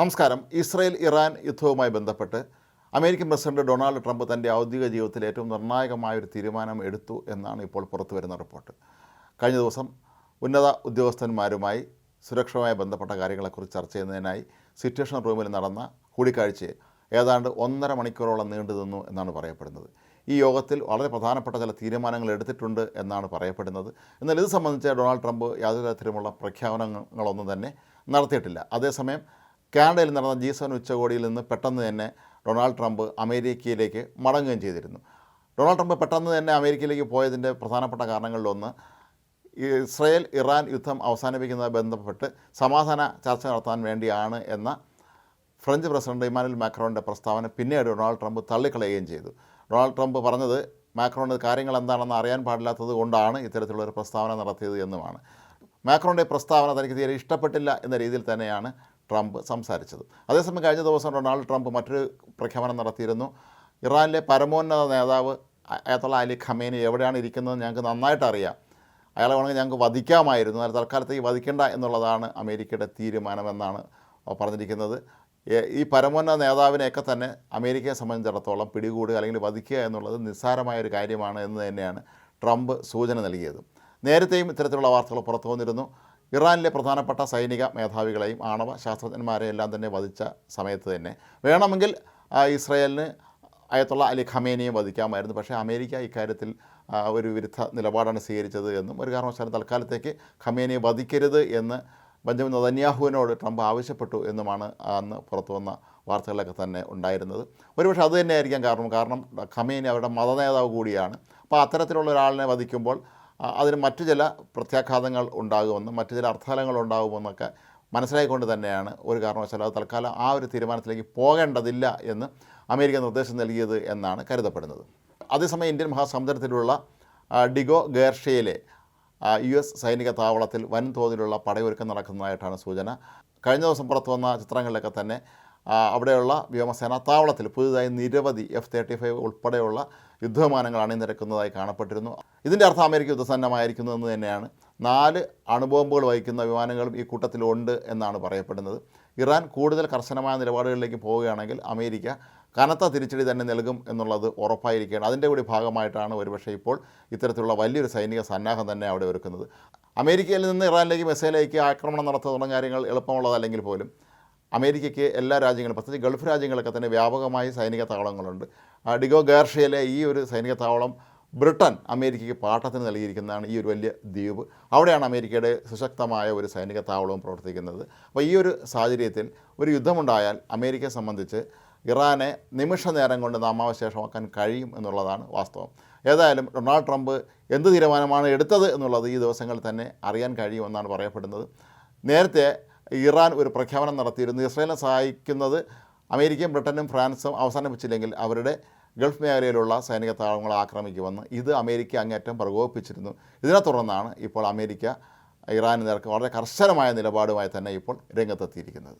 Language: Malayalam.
നമസ്കാരം. ഇസ്രയേൽ ഇറാൻ യുദ്ധവുമായി ബന്ധപ്പെട്ട് അമേരിക്കൻ പ്രസിഡന്റ് ഡൊണാൾഡ് ട്രംപ് തന്റെ ഔദ്യോഗിക ജീവിതത്തിൽ ഏറ്റവും നിർണായകമായ ഒരു തീരുമാനം എടുത്തു എന്നാണ് ഇപ്പോൾ പുറത്തു വരുന്ന റിപ്പോർട്ട്. കഴിഞ്ഞ ദിവസം ഉന്നത ഉദ്യോഗസ്ഥന്മാരുമായി സുരക്ഷയുമായി ബന്ധപ്പെട്ട കാര്യങ്ങളെക്കുറിച്ച് ചർച്ച ചെയ്യുന്നതിനായി സിറ്റുവേഷൻ റൂമിൽ നടന്ന കൂടിക്കാഴ്ചയെ ഏതാണ്ട് ഒന്നര മണിക്കൂറോളം നീണ്ടു നിന്നു എന്നാണ് പറയപ്പെടുന്നത്. ഈ യോഗത്തിൽ വളരെ പ്രധാനപ്പെട്ട ചില തീരുമാനങ്ങൾ എടുത്തിട്ടുണ്ട് എന്നാണ് പറയപ്പെടുന്നത്. എന്നാൽ ഇത് സംബന്ധിച്ച് ഡൊണാൾഡ് ട്രംപ് യാതൊരു തരത്തിലുമുള്ള പ്രഖ്യാപനങ്ങളൊന്നും തന്നെ നടത്തിയിട്ടില്ല. അതേസമയം കാനഡയിൽ നടന്ന ജി സെവൻ ഉച്ചകോടിയിൽ നിന്ന് പെട്ടെന്ന് തന്നെ ഡൊണാൾഡ് ട്രംപ് അമേരിക്കയിലേക്ക് മടങ്ങുകയും ചെയ്തിരുന്നു. ഡൊണാൾഡ് ട്രംപ് പെട്ടെന്ന് തന്നെ അമേരിക്കയിലേക്ക് പോയതിന്റെ പ്രധാനപ്പെട്ട കാരണങ്ങളിലൊന്ന് ഇസ്രയേൽ ഇറാൻ യുദ്ധം അവസാനിപ്പിക്കുന്നതുമായി ബന്ധപ്പെട്ട് സമാധാന ചർച്ച നടത്താൻ വേണ്ടിയാണ് എന്ന ഫ്രഞ്ച് പ്രസിഡന്റ് ഇമാനുൽ മാക്രോണിന്റെ പ്രസ്താവന പിന്നീട് ഡൊണാൾഡ് ട്രംപ് തള്ളിക്കളയുകയും ചെയ്തു. ഡൊണാൾഡ് ട്രംപ് പറഞ്ഞത് മാക്രോണിന്റെ കാര്യങ്ങൾ എന്താണെന്ന് അറിയാൻ പാടില്ലാത്തത് കൊണ്ടാണ് ഇത്തരത്തിലുള്ള ഒരു പ്രസ്താവന നടത്തിയത് എന്നുമാണ്. മാക്രോണിന്റെ പ്രസ്താവന തനിക്ക് തീരെ ഇഷ്ടപ്പെട്ടില്ല എന്ന രീതിയിൽ തന്നെയാണ് ട്രംപ് സംസാരിച്ചത്. അതേസമയം കഴിഞ്ഞ ദിവസം ഡൊണാൾഡ് ട്രംപ് മറ്റൊരു പ്രഖ്യാപനം നടത്തിയിരുന്നു. ഇറാനിലെ പരമോന്നത നേതാവ് അയത്തുള്ള അലി ഖമേനി എവിടെയാണ് ഇരിക്കുന്നത് ഞങ്ങൾക്ക് നന്നായിട്ട് അറിയാം. അയാളെ വേണമെങ്കിൽ ഞങ്ങൾക്ക് വധിക്കാമായിരുന്നു. എന്നാൽ തൽക്കാലത്തേക്ക് വധിക്കേണ്ട എന്നുള്ളതാണ് അമേരിക്കയുടെ തീരുമാനമെന്നാണ് പറഞ്ഞിരിക്കുന്നത്. ഈ പരമോന്നത നേതാവിനെയൊക്കെ തന്നെ അമേരിക്കയെ സംബന്ധിച്ചിടത്തോളം പിടികൂടുക അല്ലെങ്കിൽ വധിക്കുക എന്നുള്ളത് നിസ്സാരമായ ഒരു കാര്യമാണ് എന്ന് തന്നെയാണ് ട്രംപ് സൂചന നൽകിയത്. നേരത്തെയും ഇത്തരത്തിലുള്ള വാർത്തകൾ പുറത്തു വന്നിരുന്നു. ഇറാനിലെ പ്രധാനപ്പെട്ട സൈനിക മേധാവികളെയും ആണവ ശാസ്ത്രജ്ഞന്മാരെയും എല്ലാം തന്നെ വധിച്ച സമയത്ത് തന്നെ. വേണമെങ്കിൽ ഇസ്രയേലിന് അയത്തുള്ള അലി ഖമേനിയെ വധിക്കാമായിരുന്നു. പക്ഷേ അമേരിക്ക ഇക്കാര്യത്തിൽ ഒരു വിരുദ്ധ നിലപാടാണ് സ്വീകരിച്ചത് എന്നും ഒരു കാരണവശാലും തൽക്കാലത്തേക്ക് ഖമേനിയെ വധിക്കരുത് എന്ന് ബെഞ്ചമിൻ നതന്യാഹുവിനോട് ട്രംപ് ആവശ്യപ്പെട്ടു എന്നുമാണ് അന്ന് പുറത്തു വന്ന വാർത്തകളിലൊക്കെ തന്നെ ഉണ്ടായിരുന്നത്. ഒരുപക്ഷെ അത് തന്നെയായിരിക്കാം കാരണം കാരണം ഖമേനി അവരുടെ മതനേതാവ് കൂടിയാണ്. അപ്പോൾ അത്തരത്തിലുള്ള ഒരാളിനെ വധിക്കുമ്പോൾ അതിന് മറ്റു ചില പ്രത്യാഘാതങ്ങൾ ഉണ്ടാകുമെന്നും മറ്റു ചില അർത്ഥാലങ്ങൾ ഉണ്ടാകുമെന്നൊക്കെ മനസ്സിലായിക്കൊണ്ട് തന്നെയാണ് ഒരു കാരണവശാലും അത് തൽക്കാലം ആ ഒരു തീരുമാനത്തിലേക്ക് പോകേണ്ടതില്ല എന്ന് അമേരിക്ക നിർദ്ദേശം നൽകിയത് എന്നാണ് കരുതപ്പെടുന്നത്. അതേസമയം ഇന്ത്യൻ മഹാസമുദ്രത്തിലുള്ള ഡിഗോ ഗേർഷയിലെ യു എസ് സൈനിക താവളത്തിൽ വൻതോതിലുള്ള പടയൊരുക്കം നടക്കുന്നതായിട്ടാണ് സൂചന. കഴിഞ്ഞ ദിവസം പുറത്തു വന്ന ചിത്രങ്ങളിലൊക്കെ തന്നെ അവിടെയുള്ള വ്യോമസേന താവളത്തിൽ പുതുതായി നിരവധി എഫ് തേർട്ടി ഫൈവ് ഉൾപ്പെടെയുള്ള യുദ്ധവിമാനങ്ങൾ അണിനിരക്കുന്നതായി കാണപ്പെട്ടിരുന്നു. ഇതിന്റെ അർത്ഥം അമേരിക്ക യുദ്ധസന്നമായിരിക്കുന്നു എന്ന് തന്നെയാണ്. നാല് അണുബോംബുകൾ വഹിക്കുന്ന വിമാനങ്ങളും ഈ കൂട്ടത്തിലുണ്ട് എന്നാണ് പറയപ്പെടുന്നത്. ഇറാൻ കൂടുതൽ കർശനമായ നിലപാടുകളിലേക്ക് പോവുകയാണെങ്കിൽ അമേരിക്ക കനത്ത തിരിച്ചടി തന്നെ നൽകും എന്നുള്ളത് ഉറപ്പായിരിക്കുകയാണ്. അതിന്റെ കൂടി ഭാഗമായിട്ടാണ് ഒരുപക്ഷെ ഇപ്പോൾ ഇത്തരത്തിലുള്ള വലിയൊരു സൈനിക സന്നാഹം തന്നെ അവിടെ ഒരുക്കുന്നത്. അമേരിക്കയിൽ നിന്ന് ഇറാനിലേക്ക് മെസ്സേലേക്ക് ആക്രമണം നടത്തുക തുടങ്ങിയ കാര്യങ്ങൾ എളുപ്പമുള്ളതല്ലെങ്കിൽ പോലും അമേരിക്കയ്ക്ക് എല്ലാ രാജ്യങ്ങളും പ്രത്യേകിച്ച് ഗൾഫ് രാജ്യങ്ങളൊക്കെ തന്നെ വ്യാപകമായി സൈനിക താവളങ്ങളുണ്ട്. ഡിഗോ ഗേർഷയിലെ ഈ ഒരു സൈനിക താവളം ബ്രിട്ടൻ അമേരിക്കയ്ക്ക് പാട്ടത്തിന് നൽകിയിരിക്കുന്നതാണ് ഈ ഒരു വലിയ ദ്വീപ്. അവിടെയാണ് അമേരിക്കയുടെ സുശക്തമായ ഒരു സൈനിക താവളവും പ്രവർത്തിക്കുന്നത്. അപ്പോൾ ഈ ഒരു സാഹചര്യത്തിൽ ഒരു യുദ്ധമുണ്ടായാൽ അമേരിക്കയെ സംബന്ധിച്ച് ഇറാനെ നിമിഷ നേരം കൊണ്ട് നാമാവശേഷമാക്കാൻ കഴിയും എന്നുള്ളതാണ് വാസ്തവം. ഏതായാലും ഡൊണാൾഡ് ട്രംപ് എന്ത് തീരുമാനമാണ് എടുത്തത് എന്നുള്ളത് ഈ ദിവസങ്ങളിൽ തന്നെ അറിയാൻ കഴിയുമെന്നാണ് പറയപ്പെടുന്നത്. നേരത്തെ ഇറാൻ ഒരു പ്രഖ്യാപനം നടത്തിയിരുന്നു. ഇസ്രയേലിനെ സഹായിക്കുന്നത് അമേരിക്കയും ബ്രിട്ടനും ഫ്രാൻസും അവസാനിപ്പിച്ചില്ലെങ്കിൽ അവരുടെ ഗൾഫ് മേഖലയിലുള്ള സൈനിക താവളങ്ങൾ ആക്രമിക്കുമെന്ന് ഇത് അമേരിക്ക അങ്ങേറ്റം പ്രകോപിപ്പിച്ചിരുന്നു. ഇതിനെ തുടർന്നാണ് ഇപ്പോൾ അമേരിക്ക ഇറാന് നേർക്ക് വളരെ കർശനമായ നിലപാടുമായി തന്നെ ഇപ്പോൾ രംഗത്തെത്തിയിരിക്കുന്നത്.